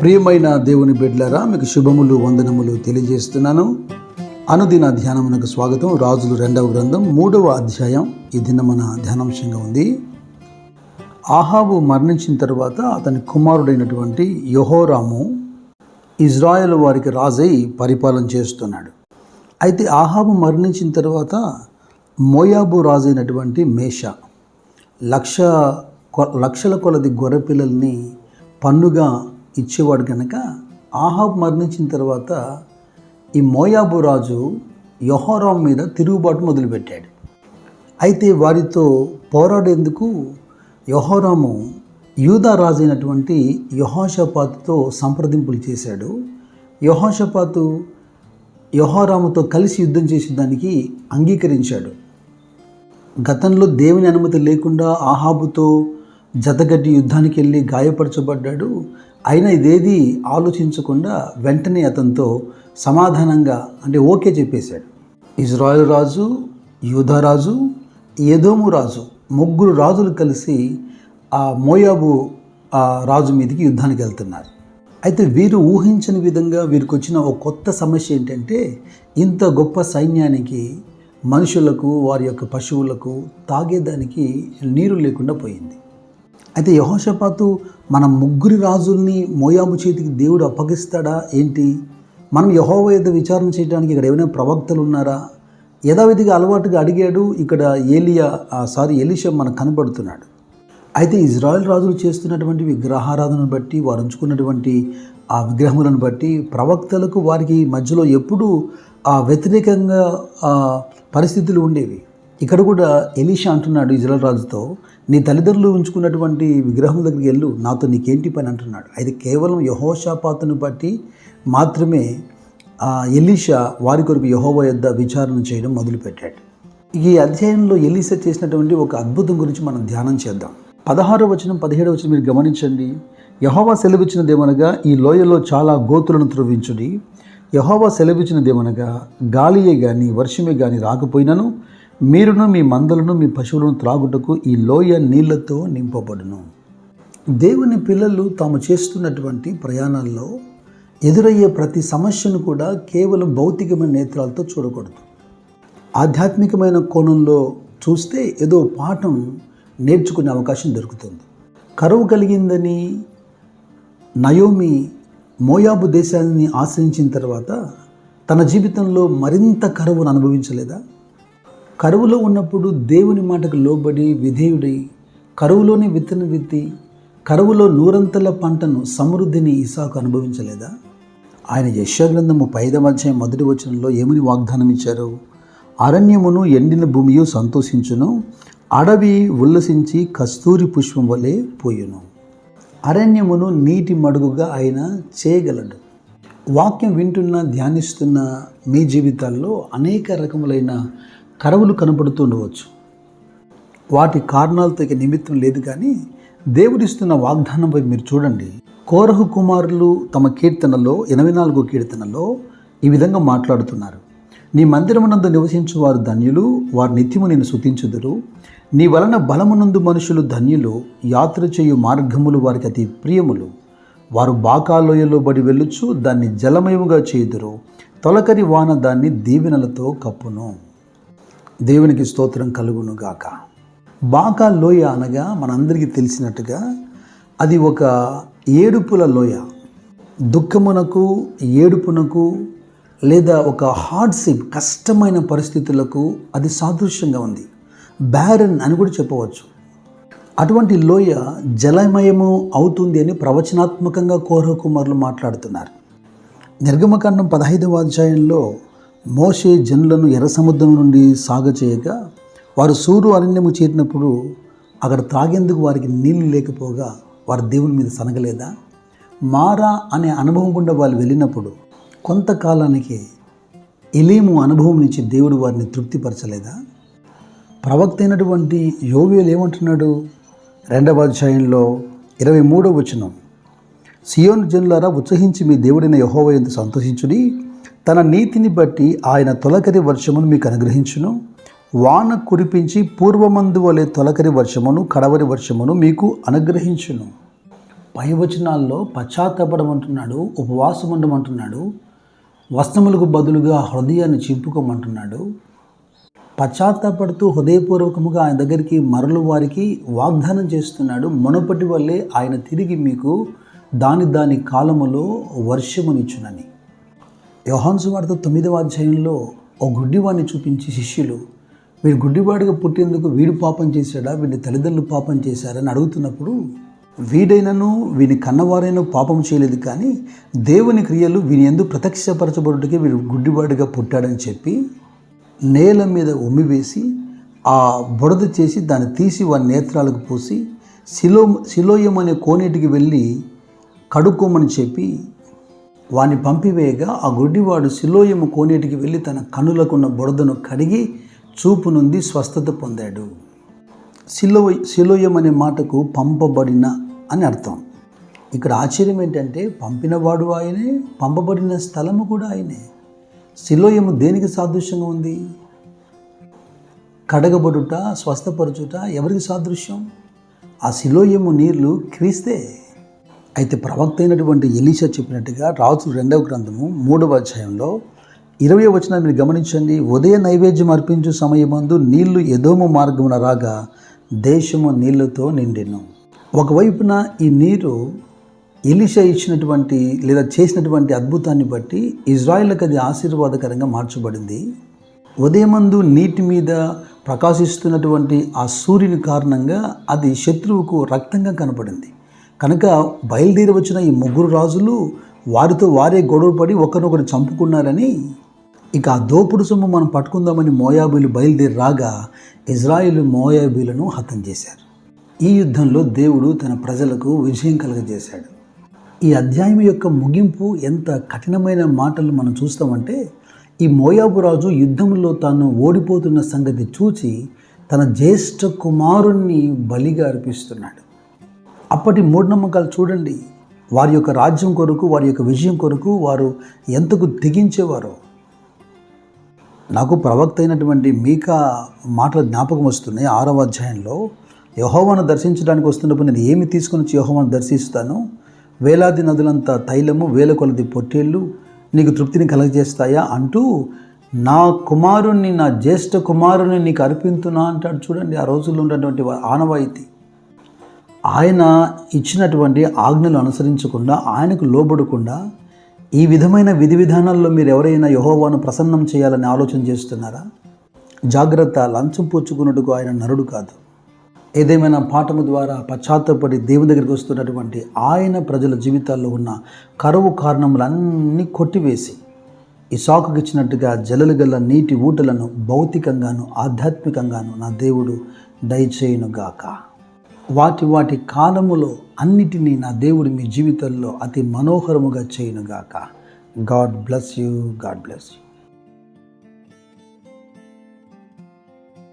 ప్రియమైన దేవుని బిడ్డలారా మీకు శుభములు వందనములు తెలియజేస్తున్నాను. అనుదిన ధ్యానమునకు స్వాగతం. రాజులు రెండవ గ్రంథం మూడవ అధ్యాయం. ఈ దిన మన ధ్యానాంశంగా ఉంది. ఆహాబు మరణించిన తర్వాత అతని కుమారుడైనటువంటి యహోరాము ఇజ్రాయెల్ వారికి రాజై పరిపాలన చేస్తున్నాడు. అయితే ఆహాబు మరణించిన తర్వాత మోయాబు రాజైనటువంటి మేష లక్ష కొ- లక్షల కొలది గొర్రెపిల్లల్ని పన్నుగా ఇచ్చేవాడు కనుక ఆహాబ్ మరణించిన తర్వాత ఈ మోయాబు రాజు యహోరాం మీద తిరుగుబాటు మొదలుపెట్టాడు. అయితే వారితో పోరాడేందుకు యహోరాము యూదా రాజు అయినటువంటి యహోషపాతుతో సంప్రదింపులు చేశాడు. యహోషపాతు యహోరాముతో కలిసి యుద్ధం చేసేదానికి అంగీకరించాడు. గతంలో దేవుని అనుమతి లేకుండా ఆహాబుతో జతగడ్డి యుద్ధానికి వెళ్ళి గాయపరచబడ్డాడు. అయినా ఇదేది ఆలోచించకుండా వెంటనే అతనితో సమాధానంగా అంటే ఓకే చెప్పేశాడు. ఇజ్రాయెల్ రాజు యూధరాజు ఏదోము రాజు ముగ్గురు రాజులు కలిసి ఆ మోయాబు ఆ రాజు మీదకి యుద్ధానికి వెళ్తున్నారు. అయితే వీరు ఊహించని విధంగా వీరికి వచ్చిన ఒక కొత్త సమస్య ఏంటంటే ఇంత గొప్ప సైన్యానికి మనుషులకు వారి యొక్క పశువులకు తాగేదానికి నీరు లేకుండా పోయింది. అయితే యహోషపాతు మన ముగ్గురి రాజుల్ని మోయాబు చేతికి దేవుడు అప్పగిస్తాడా? ఏంటి? మనం యహోవ యొక్క విచారణ చేయడానికి ఇక్కడ ఏమైనా ప్రవక్తలు ఉన్నారా? యథావిధిగా అలవాటుగా అడిగాడు ఇక్కడ ఏలియా ఆ, సారీ ఎలిషా మనకు కనబడుతున్నాడు. అయితే ఇజ్రాయెల్ రాజులు చేస్తున్నటువంటి విగ్రహారాధనను బట్టి వారు ఉంచుకున్నటువంటి ఆ విగ్రహములను బట్టి ప్రవక్తలకు వారికి మధ్యలో ఎప్పుడూ ఆ వ్యతిరేకంగా పరిస్థితులు ఉండేవి. ఇక్కడ కూడా ఎలీషా అంటున్నాడు ఇజ్రాయల్ రాజుతో నీ తల్లిదండ్రులు ఉంచుకున్నటువంటి విగ్రహం దగ్గరికి వెళ్ళు నాతో నీకేంటి పని అంటున్నాడు. అయితే కేవలం యహోషాపాతను బట్టి మాత్రమే ఎలీషా వారి కొరకు యహోవ యొద్ద విచారణ చేయడం మొదలుపెట్టాడు. ఈ అధ్యాయంలో ఎలీసా చేసినటువంటి ఒక అద్భుతం గురించి మనం ధ్యానం చేద్దాం. పదహారో వచనం పదిహేడవ వచనం మీరు గమనించండి. యహోవా సెలవిచ్చినదేమనగా ఈ లోయలో చాలా గోతులను త్రవ్వించుడి యహోవా సెలవిచ్చినదేమనగా గాలియే కానీ వర్షమే కానీ రాకపోయినను మీరును మీ మందలను మీ పశువులను త్రాగుటకు ఈ లోయ నీళ్ళతో నింపబడును. దేవుని పిల్లలు తాము చేస్తున్నటువంటి ప్రయాణాల్లో ఎదురయ్యే ప్రతి సమస్యను కూడా కేవలం భౌతికమైన నేత్రాలతో చూడకూడదు. ఆధ్యాత్మికమైన కోణంలో చూస్తే ఏదో పాఠం నేర్చుకునే అవకాశం దొరుకుతుంది. కరువు కలిగిందని నయోమి మోయాబు దేశాన్ని ఆశ్రయించిన తర్వాత తన జీవితంలో మరింత కరువును అనుభవించలేదా? కరువులో ఉన్నప్పుడు దేవుని మాటకు లోబడి విధేయుడై కరువులోనే విత్తన విత్తి కరువులో నూరంతల పంటను సమృద్ధిని ఇసాకు అనుభవించలేదా? ఆయన యశాగ్రంథము పైదవ అధ్యాయం మొదటి వచనంలో ఏమని వాగ్దానం ఇచ్చారు అరణ్యమును ఎండిన భూమియు సంతోషించును అడవి ఉల్లసించి కస్తూరి పుష్పం వలె పోయును. అరణ్యమును నీటి మడుగుగా ఆయన చేయగలడు. వాక్యం వింటున్న ధ్యానిస్తున్న మీ జీవితాల్లో అనేక రకములైన కరవులు కనబడుతుండవచ్చు వాటి కారణాలతో ఇక నిమిత్తం లేదు కానీ దేవుడిస్తున్న వాగ్దానంపై మీరు చూడండి. కోరహు కుమారులు తమ కీర్తనలో ఎనభై నాలుగో కీర్తనలో ఈ విధంగా మాట్లాడుతున్నారు. నీ మందిరమునందు నివసించు వారు ధన్యులు వారు నిత్యము నేను శుతించుదురు నీ వలన బలమునందు మనుషులు ధన్యులు యాత్ర చేయు మార్గములు వారికి అతి ప్రియములు. వారు బాకాలోయలో బడి వెళ్ళుచు దాన్ని జలమయముగా చేయుదురు. తొలకరి వాన దాన్ని దీవెనలతో కప్పును. దేవునికి స్తోత్రం కలుగును గాక బాకా లోయ అనగా మనందరికీ తెలిసినట్టుగా అది ఒక ఏడుపుల లోయ. దుఃఖమునకు ఏడుపునకు లేదా ఒక హార్డ్షిప్ కష్టమైన పరిస్థితులకు అది సాదృశ్యంగా ఉంది. బ్యారన్ అని కూడా చెప్పవచ్చు. అటువంటి లోయ జలమయము అవుతుంది అని ప్రవచనాత్మకంగా కోరకుమారులు మాట్లాడుతున్నారు. నిర్గమకాండం పదహైదవ అధ్యాయంలో మోషే జనులను ఎర్ర సముద్రం నుండి సాగచేయగా వారు సూరు అరణ్యము చేరినప్పుడు అక్కడ త్రాగేందుకు వారికి నీళ్ళు లేకపోగా వారి దేవుని మీద సనగలేదా? మారా అనే అనుభవం గుండా వాళ్ళు వెళ్ళినప్పుడు కొంతకాలానికి ఎలీము అనుభవం నుంచి దేవుడు వారిని తృప్తిపరచలేదా? ప్రవక్త అయినటువంటి యోవేలు ఏమంటున్నాడు? రెండవ అధ్యాయంలో ఇరవై మూడవ వచనం. సియోను జనులారా ఉత్సహించి మీ దేవుడైన యహోవ సంతోషించుడి. తన నీతిని బట్టి ఆయన తొలకరి వర్షమును మీకు అనుగ్రహించును. వాన కురిపించి పూర్వమందు వలె తొలకరి వర్షమును కడవరి వర్షమును మీకు అనుగ్రహించును. పై వచనాల్లో పశ్చాత్తాపడమంటున్నాడు ఉపవాసం ఉండమంటున్నాడు వస్త్రములకు బదులుగా హృదయాన్ని చింపుకోమంటున్నాడు. పశ్చాత్తాపడుతూ హృదయపూర్వకముగా ఆయన దగ్గరికి మరలు వారికి వాగ్దానం చేస్తున్నాడు. మునపటి వల్లే ఆయన తిరిగి మీకు దాని దాని కాలములో వర్షమునిచ్చునని. యోహాన్సు వార్త తొమ్మిదవ అధ్యాయంలో ఓ గుడ్డివాడిని చూపించి శిష్యులు వీడు గుడ్డివాడిగా పుట్టేందుకు వీడు పాపం చేశాడా? వీడి తల్లిదండ్రులు పాపం చేశారని అడుగుతున్నప్పుడు వీడైనను వీని కన్నవారైనా పాపం చేయలేదు కానీ దేవుని క్రియలు వీని ఎందు ప్రత్యక్షపరచబడుటకే వీడు గుడ్డివాడిగా పుట్టాడని చెప్పి నేల మీద ఉమ్మివేసి ఆ బుడద చేసి దాన్ని తీసి వారి నేత్రాలకు పోసి శిలో శిలోయం అనే కోనేటికి వెళ్ళి కడుక్కోమని చెప్పి వాని పంపివేయగా ఆ గుడ్డివాడు శిలోయము కోనేటికి వెళ్ళి తన కనులకున్న బుడదను కడిగి చూపు నుండి స్వస్థత పొందాడు. శిలో శిలోయం అనే మాటకు పంపబడిన అని అర్థం. ఇక్కడ ఆశ్చర్యం ఏంటంటే పంపినవాడు ఆయనే పంపబడిన స్థలము కూడా ఆయనే. శిలోయము దేనికి సాదృశ్యంగా ఉంది? కడగబడుట స్వస్థపరచుట ఎవరికి సాదృశ్యం? ఆ శిలోయము నీళ్ళు క్రీస్తే. అయితే ప్రవక్త అయినటువంటి ఎలీషా చెప్పినట్టుగా రాజు రెండవ గ్రంథము మూడవ అధ్యాయంలో ఇరవై వచనాన్ని మీరు గమనించండి. ఉదయ నైవేద్యం అర్పించు సమయమందు నీళ్ళు ఎదోము మార్గమున రాగా దేశము నీళ్ళతో నిండిను. ఒకవైపున ఈ నీరు ఎలిషా ఇచ్చినటువంటి లేదా చేసినటువంటి అద్భుతాన్ని బట్టి ఇజ్రాయిల్కి అది ఆశీర్వాదకరంగా మార్చబడింది. ఉదయమందు నీటి మీద ప్రకాశిస్తున్నటువంటి ఆ సూర్యుని కారణంగా అది శత్రువుకు రక్తంగా కనపడింది. కనుక బయలుదేరి వచ్చిన ఈ ముగ్గురు రాజులు వారితో వారే గొడవపడి ఒకరినొకరు చంపుకున్నారని ఇక ఆ దోపుడు సొమ్ము మనం పట్టుకుందామని మోయాబీలు బయలుదేరి రాగా ఇజ్రాయిల్ మోయాబీలను హతం చేశారు. ఈ యుద్ధంలో దేవుడు తన ప్రజలకు విజయం కలుగజేశాడు. ఈ అధ్యాయం యొక్క ముగింపు ఎంత కఠినమైన మాటలు మనం చూస్తామంటే ఈ మోయాబు రాజు యుద్ధంలో తాను ఓడిపోతున్న సంగతి చూచి తన జ్యేష్ఠ కుమారుణ్ణి బలిగా అర్పిస్తున్నాడు. అప్పటి మూఢనమ్మకాలు చూడండి. వారి యొక్క రాజ్యం కొరకు వారి యొక్క విజయం కొరకు వారు ఎంతకు తెగించేవారో. నాకు ప్రవక్త అయినటువంటి మీకా మాటల జ్ఞాపకం వస్తున్నాయి. ఆరవ అధ్యాయంలో యహోవాను దర్శించడానికి వస్తున్నప్పుడు నేను ఏమి తీసుకుని వచ్చి యహోవాను దర్శిస్తాను? వేలాది నదులంతా తైలము వేల కొలది పొట్టేళ్ళు నీకు తృప్తిని కలగజేస్తాయా? అంటూ నా కుమారుణ్ణి నా జ్యేష్ఠ కుమారుని నీకు అర్పింతున్నా అంటాడు. చూడండి ఆ రోజుల్లో ఉన్నటువంటి ఆనవాయితీ. ఆయన ఇచ్చినటువంటి ఆజ్ఞలు అనుసరించకుండా ఆయనకు లోబడకుండా ఈ విధమైన విధి విధానాల్లో మీరు ఎవరైనా యహోవాను ప్రసన్నం చేయాలని ఆలోచన చేస్తున్నారా? జాగ్రత్త లంచం పుచ్చుకున్నట్టుకు ఆయన నరుడు కాదు. ఏదేమైనా పాఠము ద్వారా పశ్చాత్తపడి దేవుని దగ్గరికి వస్తున్నటువంటి ఆయన ప్రజల జీవితాల్లో ఉన్న కరువు కారణములన్నీ కొట్టివేసి ఇసాకుకి ఇచ్చినట్టుగా జలలు గల నీటి ఊటలను భౌతికంగాను ఆధ్యాత్మికంగాను నా దేవుడు దయచేయునుగాక. వాటి వాటి కాలములో అన్నిటినీ నా దేవుడు మీ జీవితంలో అతి మనోహరముగా చేయనుగాక. God bless you God bless you.